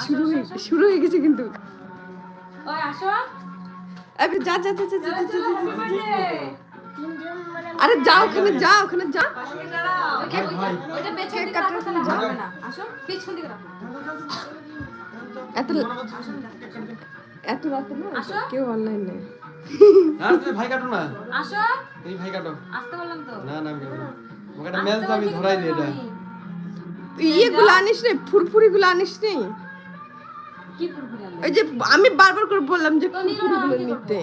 শুরু হয়ে শুরু হয়ে গেছে কিন্তু আরে যা যা যা যা যা। মানে আরে যা ওখানে যা ওখানে যা এত এত কেউ অনলাইন নেই আর ভাই কাটো না আসো তুমি ভাই কাটো আসতে বললাম তো না না একটা ম্যাচ আমি ধরাই দিই এটা ইয়ে গুলো আনিস নে ফুরফুরি গুলো আনিস ওই যে আমি বারবার করে বললাম যে ফুরফুরি গুলো নিতে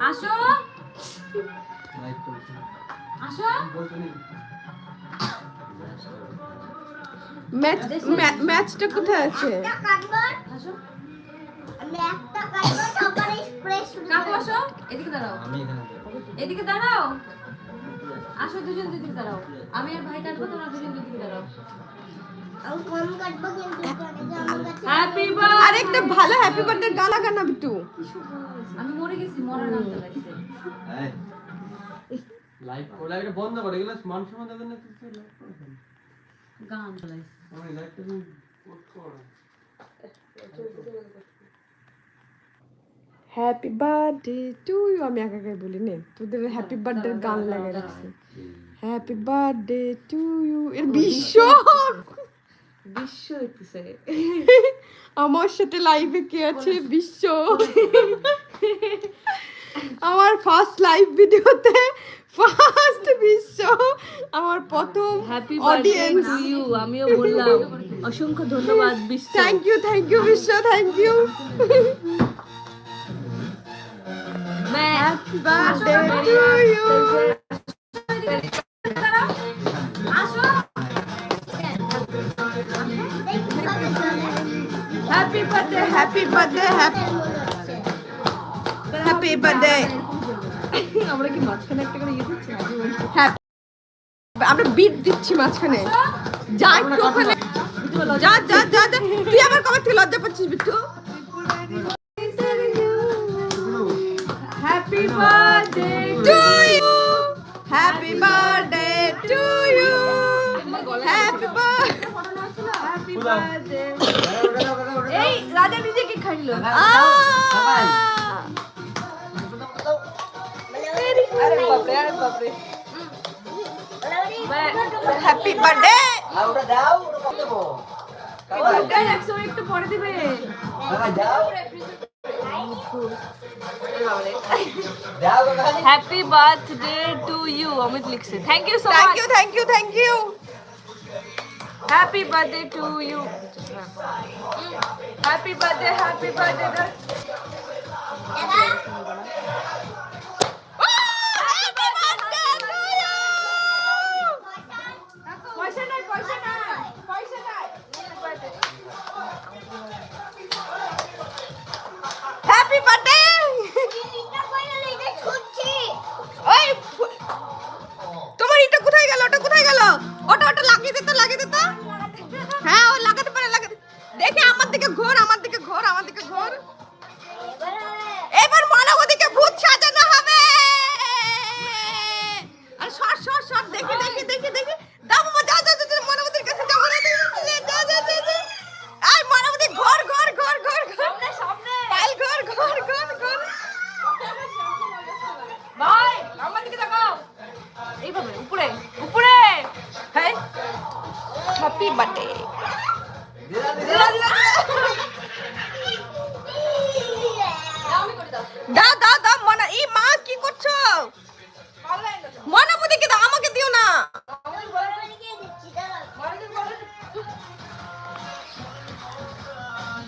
আসো। আসো। ম্যাচ ম্যাচটা কোথায় আছে? আমি একটা কাটবো তারপরে স্প্রে শুরু কাকু আসো এদিকে দাঁড়াও। এদিকে দাঁড়াও। আসো দুজন দুদিকে দাঁড়াও। আমি আর ভাই কাটবো তোমরা দুজন দুদিকে দাঁড়াও। আমি কম কাটবো কিন্তু অনেকে আমার কাছে হ্যাপি আর একটা ভালো হ্যাপি বার্থডে গানা গানা বিটু আমি মরে গেছি মরার নাম চালাইছে বন্ধ করে এগুলো মান সম্মান দেবেন না কিছু। গান চালাইছে আমি হ্যাপি বার্থডে টু ইউ আমি একা একাই বলি নে তোদের হ্যাপি বার্থডে গান লাগিয়ে রাখছি হ্যাপি বার্থডে টু ইউ এর বিশ্ব বিশ্ব হইতেছে। আমার সাথে লাইভে কে আছে? বিশ্ব। আমার ফার্স্ট লাইভ ভিডিওতে ফার্স্ট বিশ্ব। আমার প্রথম হ্যাপি অডিয়েন্স ইউ আমিও বললাম। অসংখ্য ধন্যবাদ Bishwa. Thank you thank you Bishwa thank you birthday to you আসো happy birthday happy birthday happy happy birthday আমরা কি মাঝখানে একটা করে ইয়ে দিচ্ছি? আমরা বিট দিচ্ছি মাঝখানে। যা একটু ওখানে যা যা যা তুই আবার কবে থেকে লজ্জা পাচ্ছিস, Bittu? Happy birthday to you happy birthday to you happy birthday happy birthday এই রাজা নিজে কি খাইলো। আরে বাপরে আরে বাপরে। হ্যাপি বার্থডে একশো একটু পরে দিবে। Happy birthday to you Amit লিখছে thank you so thank much you thank you thank you happy birthday to you happy birthday happy birthday short দেখি দেখি দেখি দেখি দাও বাবা যাও যাও যাও মানবদির কাছে যাও মানবদির কাছে যাও যাও যাও যাও আই মানবদি ঘর ঘর ঘর ঘর সামনে সামনে পাইল ঘর ঘর ঘর ঘর ভাই আমার দিকে তাকাও এইভাবে উপরে উপরে হ্যাঁ হ্যাপি বার্থডে দাও দাও দাও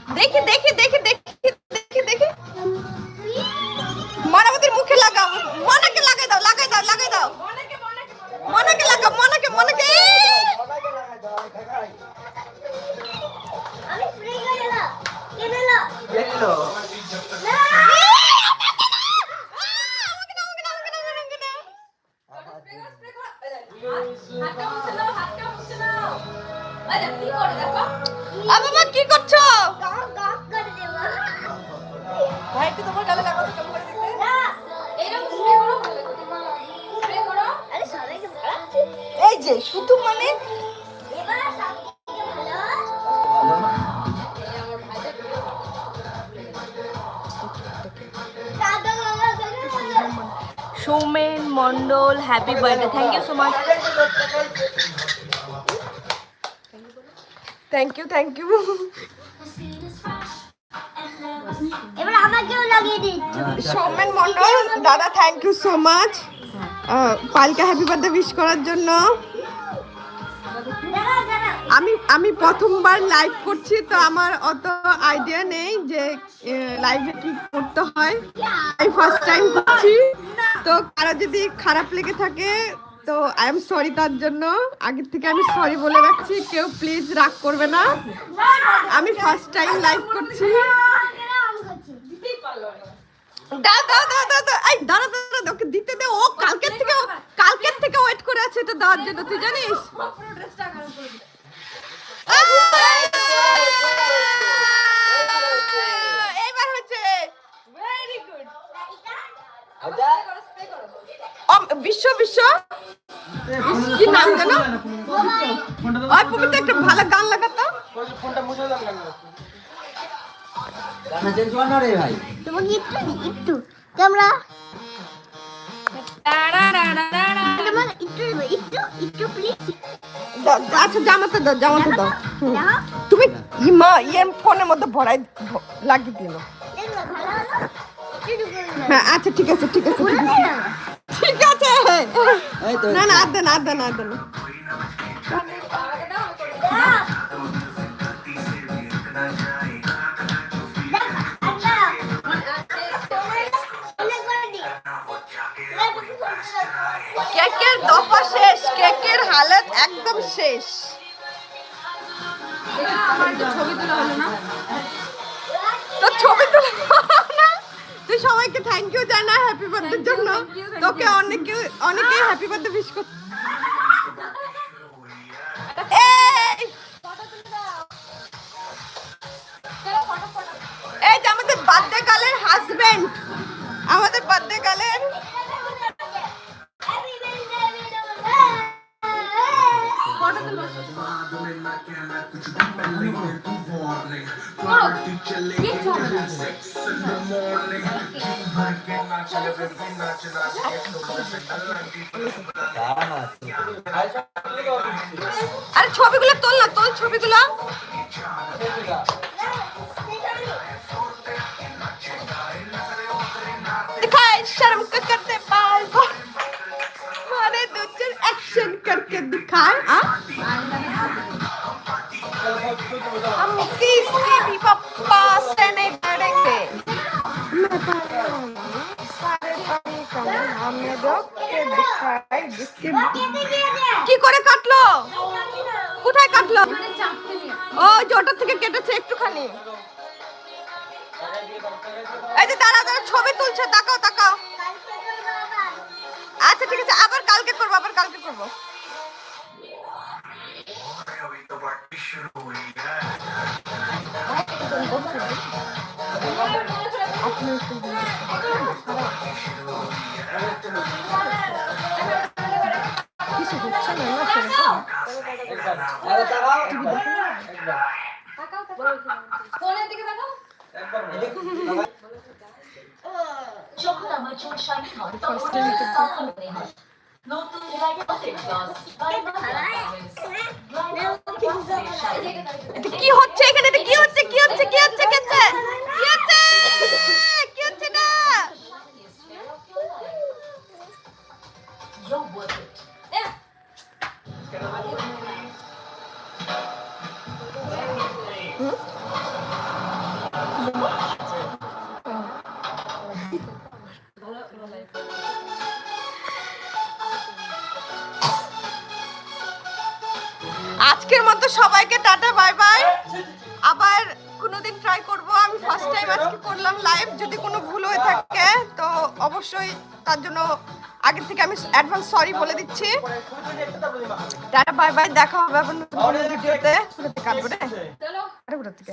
দেখি দেখি দেখি দেখি। যে শুধু মানে Soumen Mondal happy birthday thank you so much thank you thank you এবার আমাকেও লাগিয়ে দিচ্ছ সৌমেন মন্ডল দাদা থ্যাংক ইউ সো মাচ পালকে হ্যাপি বার্থডে উইশ করার জন্য। আমি আমি প্রথমবার লাইভ করছি, তো আমার অত আইডিয়া নেই যে লাইভে কি করতে হয়। আমি ফার্স্ট টাইম করছি, তো কারও যদি খারাপ লেগে থাকে, তো আই এম সরি তার জন্য। আগের থেকে আমি সরি বলে রাখছি, কেউ প্লিজ রাগ করবে না। আমি ফার্স্ট টাইম লাইভ করছি। দিতে দে, ও কালকের থেকে কালকের থেকে ওয়েট করে আছে এটা দেওয়ার জন্য, তুই জানিস? এইবার বিশ্ব বিশ্ব কি নাম জানো ওই পবিত্র একটা ভালো গান লাগাতো ভাই তোমাকে একটু একটু ক্যামেরা আচ্ছা জামাতে দাও জামাতে দাও। তুমি ইমা ইয়ে ফোনের মধ্যে ভরাই ভ- লাগিয়ে দিল। হ্যাঁ আচ্ছা ঠিক আছে ঠিক আছে ঠিক আছে। না না আর দেন আর দেন আর দেন। থ্যাংক ইউ জানা হ্যাপি বার্থডের জন্য তোকে অনেকে অনেকে হ্যাপি বার্থডে উইশ কর এই! যে আমাদের বার্থডে গালের হাজবেন্ড আমাদের birthday গালের দাঁড়া না আরে ছবিগুলো তোল না তোল ছবিগুলো दिखाए शर्म का करते बाल बाल मारे दो चार एक्शन करके दिखाए हाँ? हम किसके भी पप्पा से नहीं কোথায় কাটলো ও যে ওটার থেকে কেটেছে একটুখানি। এই যে দাঁড়া দাঁড়া ছবি তুলছে তাকাও তাকাও। আচ্ছা ঠিক আছে আবার কালকে করব আবার কালকে করব। কিছু ফোনের দিকে দেখাও যখন আমার চুল এটা কি হচ্ছে? আজকের মতো সবাইকে টাটা, বাই বাই। আবার কোনোদিন ট্রাই করব। আমি ফার্স্ট টাইম আজকে করলাম লাইভ যদি কোনো ভুল হয়ে থাকে, তো অবশ্যই তার জন্য আগে থেকে আমি অ্যাডভান্স সরি বলে দিচ্ছি। টাটা বাই বাই দেখা হবে নতুন ভিডিওতে। কোথা থেকে কাটবো রে। চলো। আরে কোথা থেকে।